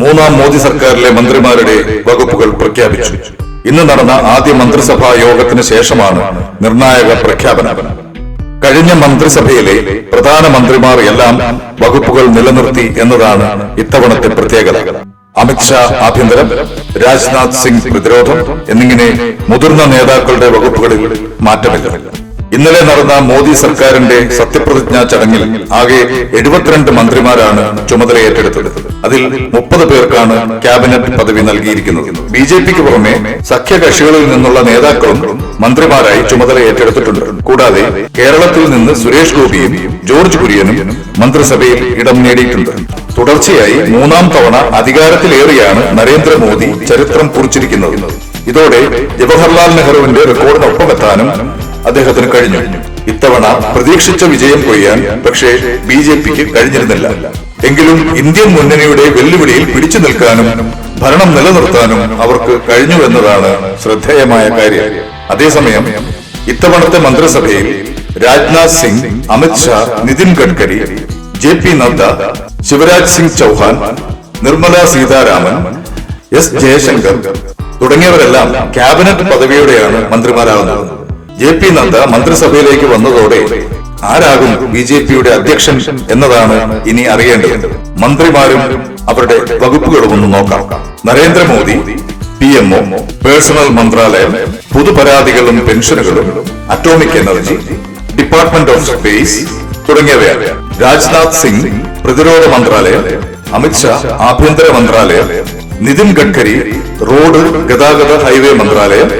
മൂന്നാം മോദി സർക്കാരിലെ മന്ത്രിമാരുടെ വകുപ്പുകൾ പ്രഖ്യാപിച്ചു. ഇന്ന് നടന്ന ആദ്യ മന്ത്രിസഭാ യോഗത്തിന് ശേഷമാണ് നിർണായക പ്രഖ്യാപനം. കഴിഞ്ഞ മന്ത്രിസഭയിലെ പ്രധാനമന്ത്രിമാർ എല്ലാം വകുപ്പുകൾ നിലനിർത്തി എന്നതാണ് ഇത്തവണത്തെ പ്രത്യേകത. അമിത്ഷാ ആഭ്യന്തരം രാജ്നാഥ് സിംഗ് പ്രതിരോധം എന്നിങ്ങനെ മുതിർന്ന നേതാക്കളുടെ വകുപ്പുകളിൽ മാറ്റമില്ല. ഇന്നലെ നടന്ന മോദി സർക്കാരിന്റെ സത്യപ്രതിജ്ഞാ ചടങ്ങിൽ ആകെ എഴുപത്തിരണ്ട് മന്ത്രിമാരാണ് ചുമതല ഏറ്റെടുത്തത്. അതിൽ മുപ്പത് പേർക്കാണ് ക്യാബിനറ്റ് പദവി നൽകിയിരിക്കുന്നത്. ബി ജെ പിക്ക് പുറമെ സഖ്യകക്ഷികളിൽ നിന്നുള്ള നേതാക്കളും മന്ത്രിമാരായി ചുമതല ഏറ്റെടുത്തിട്ടുണ്ട്. കൂടാതെ കേരളത്തിൽ നിന്ന് സുരേഷ് ഗോപിയും ജോർജ് കുര്യനും മന്ത്രിസഭയിൽ ഇടം നേടിയിട്ടുണ്ട്. തുടർച്ചയായി മൂന്നാം തവണ അധികാരത്തിലേറിയാണ് നരേന്ദ്രമോദി ചരിത്രം കുറിച്ചിരിക്കുന്നത്. ഇതോടെ ജവഹർലാൽ നെഹ്റുവിന്റെ റെക്കോർഡിനൊപ്പമെത്താനും അദ്ദേഹത്തിന് കഴിഞ്ഞു. ഇത്തവണ പ്രതീക്ഷിച്ച വിജയം കൊയ്യാൻ പക്ഷേ ബി ജെ പിക്ക് കഴിഞ്ഞിരുന്നില്ല. എങ്കിലും ഇന്ത്യൻ മുന്നണിയുടെ വെല്ലുവിളിയിൽ പിടിച്ചു നിൽക്കാനും ഭരണം നിലനിർത്താനും അവർക്ക് കഴിഞ്ഞു എന്നതാണ് ശ്രദ്ധേയമായ കാര്യം. അതേസമയം ഇത്തവണത്തെ മന്ത്രിസഭയിൽ Rajnath Singh Amit Shah Nitin Gadkari J P Nadda Shivraj Singh Chouhan Nirmala Sitharaman S Jaishankar തുടങ്ങിയവരെല്ലാം ക്യാബിനറ്റ് പദവിയോടെയാണ് മന്ത്രിമാരാകുന്നത്. ജെ പി നദ്ദ മന്ത്രിസഭയിലേക്ക് വന്നതോടെ ആരാകും ബി ജെ പിയുടെ അധ്യക്ഷൻ എന്നതാണ് ഇനി അറിയേണ്ടത്. മന്ത്രിമാരും അവരുടെ വകുപ്പുകളും ഒന്ന് നോക്കാം. Narendra Modi P M O personnel മന്ത്രാലയം പൊതുപരാതികളും പെൻഷനുകളും atomic energy department of space തുടങ്ങിയവയാണ്. രാജ്നാഥ് സിംഗ് പ്രതിരോധ മന്ത്രാലയം അമിത്ഷാ ആഭ്യന്തര മന്ത്രാലയം നിതിൻ ഗഡ്കരി റോഡ് ഗതാഗത ഹൈവേ മന്ത്രാലയം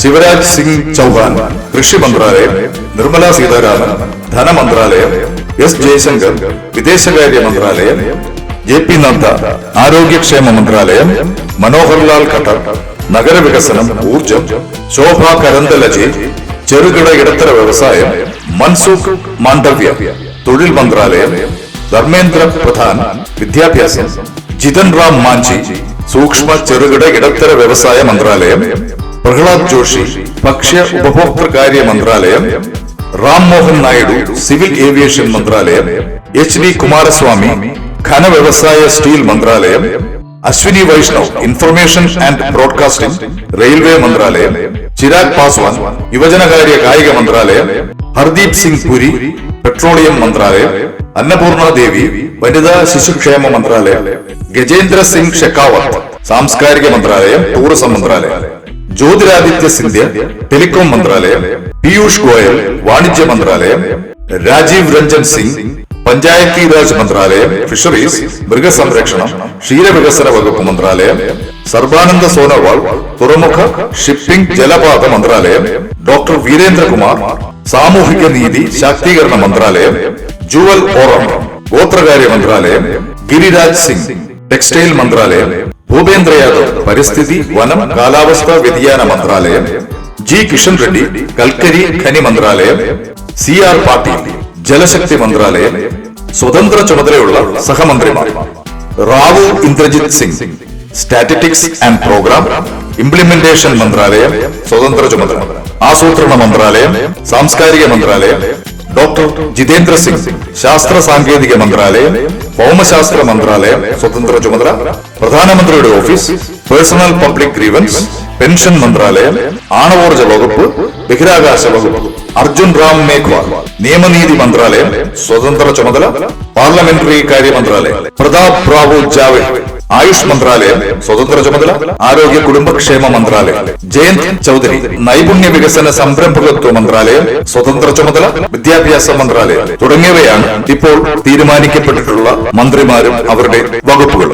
ശിവരാജ് സിംഗ് ചൌഹാൻ കൃഷി മന്ത്രാലയം നിർമ്മല സീതാരാമൻ ധനമന്ത്രാലയം എസ് ജയശങ്കർ വിദേശകാര്യ മന്ത്രാലയം ജെ പി നദ്ദ ആരോഗ്യക്ഷേമ മന്ത്രാലയം മനോഹർലാൽ ഖട്ടർ നഗരവികസനം ഊർജം ശോഭ കരന്തലജി ചെറുകിട ഇടത്തര വ്യവസായം മൻസുഖ് മാണ്ഡവ്യ തൊഴിൽ മന്ത്രാലയം ധർമ്മേന്ദ്ര പ്രധാൻ വിദ്യാഭ്യാസം ജിതൻ റാം മാഞ്ചി സൂക്ഷ്മ ചെറുകിട ഇടത്തര വ്യവസായ മന്ത്രാലയം പ്രഹ്ലാദ് ജോഷി ഭക്ഷ്യ ഉപഭോക്തൃകാര്യ മന്ത്രാലയം റാം മോഹൻ നായിഡു സിവിൽ ഏവിയേഷൻ മന്ത്രാലയം എച്ച് ഡി കുമാരസ്വാമി ഖനവ്യവസായ സ്റ്റീൽ മന്ത്രാലയം Ashwini Vaishnaw information and broadcasting railway മന്ത്രാലയം ചിരാഗ് പാസ്വാൻ യുവജനകാര്യ കായിക മന്ത്രാലയം ഹർദീപ് സിംഗ് പുരി പെട്രോളിയം മന്ത്രാലയം അന്നപൂർണ ദേവി വനിതാ ശിശുക്ഷേമ മന്ത്രാലയം ഗജേന്ദ്ര സിംഗ് ഷെക്കാവത്ത് സാംസ്കാരിക മന്ത്രാലയം ടൂറിസം മന്ത്രാലയം. ജ്യോതിരാദിത്യ സിന്ധ്യ ടെലികോം മന്ത്രാലയം പീയൂഷ് ഗോയൽ വാണിജ്യ മന്ത്രാലയം രാജീവ് രഞ്ജൻ സിംഗ് പഞ്ചായത്തി രാജ് മന്ത്രാലയം ഫിഷറീസ് മൃഗസംരക്ഷണം ക്ഷീരവികസന വകുപ്പ് മന്ത്രാലയം സർബാനന്ദ സോനോവാൾ തുറമുഖ ഷിപ്പിംഗ് ജലപാത മന്ത്രാലയം ഡോക്ടർ വീരേന്ദ്രകുമാർ സാമൂഹിക നീതി ശാക്തീകരണ മന്ത്രാലയം ജുവൽ ഓറം ഗോത്രകാര്യ മന്ത്രാലയം ഗിരിരാജ് സിംഗ് ടെക്സ്റ്റൈൽ മന്ത്രാലയം ഭൂപേന്ദ്ര യാദവ് പരിസ്ഥിതി വനം കാലാവസ്ഥാ വ്യതിയാന മന്ത്രാലയം ജി. കിഷൻ റെഡ്ഡി കൽക്കരി ഖനി മന്ത്രാലയം സി. ആർ. പാട്ടീൽ ജലശക്തി മന്ത്രാലയം സ്വതന്ത്ര ചുമതലയുള്ള സഹമന്ത്രിമാർ. Rao Inderjit Singh statistics and programme implementation മന്ത്രാലയം സ്വതന്ത്ര ചുമതല. ആസൂത്രണ മന്ത്രാലയം സാംസ്കാരിക മന്ത്രാലയം ഡോക്ടർ ജിതേന്ദ്ര സിംഗ് ശാസ്ത്ര സാങ്കേതിക മന്ത്രാലയം ഭൗമശാസ്ത്ര മന്ത്രാലയം സ്വതന്ത്ര ചുമതല പ്രധാനമന്ത്രിയുടെ office personnel public grievance pension മന്ത്രാലയം ആണവോർജ വകുപ്പ് ബഹിരാകാശ വകുപ്പ് അർജുൻ റാം മേഘ്വാൾ നിയമനീതി മന്ത്രാലയം സ്വതന്ത്ര ചുമതല പാർലമെന്ററി കാര്യ മന്ത്രാലയം. പ്രതാപ് റാവു ജാവേദ്. ആയുഷ് മന്ത്രാലയം സ്വതന്ത്ര ചുമതല ആരോഗ്യ കുടുംബക്ഷേമ മന്ത്രാലയം. ജയന്ത് ചൌധരി നൈപുണ്യ വികസന സംരംഭകത്വ മന്ത്രാലയം സ്വതന്ത്ര ചുമതല വിദ്യാഭ്യാസ മന്ത്രാലയം തുടങ്ങിയവയാണ് ഇപ്പോൾ തീരുമാനിക്കപ്പെട്ടിട്ടുള്ള മന്ത്രിമാരും അവരുടെ വകുപ്പുകളും.